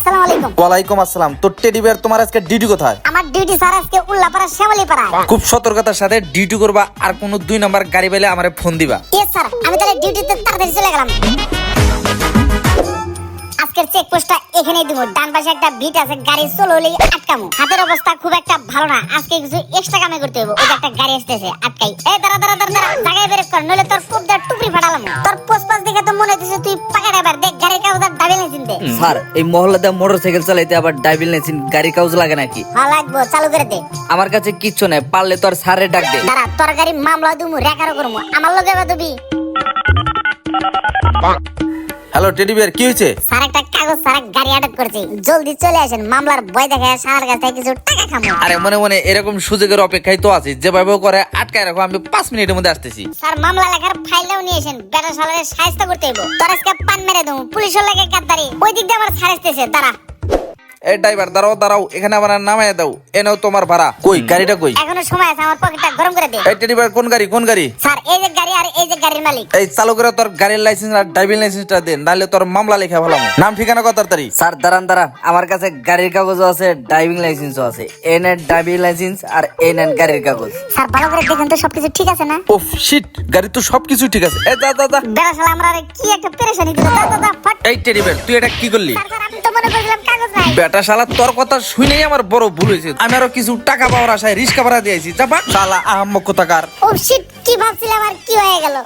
আসসালামু আলাইকুম। ওয়ালাইকুম আসসালাম। তোর টেডি বিয়ার তোমার আজকে ডিউটি কোথায়? আমার ডিউটি স্যার আজকে উল্লাপাড়া শ্যামলীপাড়ায়। খুব সতর্কতার সাথে ডিউটি করবা আর কোনো দুই নাম্বার গাড়ি পেলে আমারে ফোন দিবা। ইয়েস স্যার আমি তাহলে ডিউটিতে তাড়াতাড়ি চলে গেলাম। আজকের চেক পোস্টটা এখানেই দিব। ডান পাশে একটা ভিট আছে গাড়ি চলো হলেই আটকামু। হাতের অবস্থা খুব একটা ভালো না। আজকে কিছু এক্সট্রা কামে করতে হবে ওই যে একটা গাড়ি আসতেছে আটকাই। এই দাঁড়া দাঁড়া দাঁড়া দাঁড়া। জায়গায় বেরেক কর নইলে তোর মনে হচ্ছে তুই পাকা ড্রাইভার দেখ গাড়ির কাগজ আর ডাবিলে চিনতে স্যার এই মহল্লাতে মোটরসাইকেল চালাইতে আবার ড্রাইভিং লাইসেন্স গাড়ি কাগজ লাগে নাকি? ভালো লাগবো চালু করে দে। আমার কাছে কিচ্ছু নাই পারলে তো আর স্যারের ডাক দে। দাঁড়া তোর গাড়ি মামলা দিমু রেকারও করমু। আমার লগে বাদবি হ্যালো টেডি বিয়ার কি হয়েছে স্যার একটা কাগজ স্যার গাড়ি আটক করছি। জলদি চলে আসেন মামলার ভয় দেখে স্যার কাছ কিছু টাকা খামো আরে মনে মনে এরকম সুযোগের অপেক্ষায় তো আছি যেভাবে করে আটকায় রাখো আমি পাঁচ মিনিটের মধ্যে আসতেছি। স্যার মামলা লেখার ফাইলটাও নিয়ে এসেন বেটা সালের সাহায্য করতে হইব। তোর আজকে পান মেরে দেবো পুলিশের লাগে গাদ্দারি ওই দিক দিয়ে আমার ছাড়তেছে দাঁড়া। এই ড্রাইভার দাঁড়াও দাঁড়াও এখানে আমার নামায় দাও এ নাও তোমার ভাড়া। কই গাড়িটা কই? এখনও সময় আছে আমার পকেটটা গরম করে দে। এই ড্রাইভার কোন গাড়ি কোন গাড়ি? যে এই যে গাড়ির মালিক। এই চালু তোর গাড়ির লাইসেন্স আর ড্রাইভিং লাইসেন্সটা দেন নাহলে তোর মামলা লেখা ভালো নাম ঠিকানা কত তাড়াতাড়ি স্যার দাঁড়ান দাঁড়ান। আমার কাছে গাড়ির কাগজও আছে ড্রাইভিং লাইসেন্সও আছে। এন এর ড্রাইভিং লাইসেন্স আর এন এর গাড়ির কাগজ। স্যার ভালো করে দেখেন তো সবকিছু ঠিক আছে না? ওফ শিট গাড়ি তো সবকিছু ঠিক আছে। এ যা যা যা। বেটা সালা আমরা আরে কি একটা পেরেশানি দিল দা দা ফট। এই টেডি বিয়ার তুই এটা কি করলি? স্যার স্যার আমি তো মনে করেছিলাম কাগজ নাই। বেটা শালা তোর কথা শুনেই আমার বড় ভুল হয়েছে। আমি আরও কিছু টাকা পাওয়ার আশায় রিস্কা ভাড়া দিয়েছি। চাপা শালা আহম্মক কোথাকার। ও শিট কি ভাবছিলাম আর কি হয়ে গেল।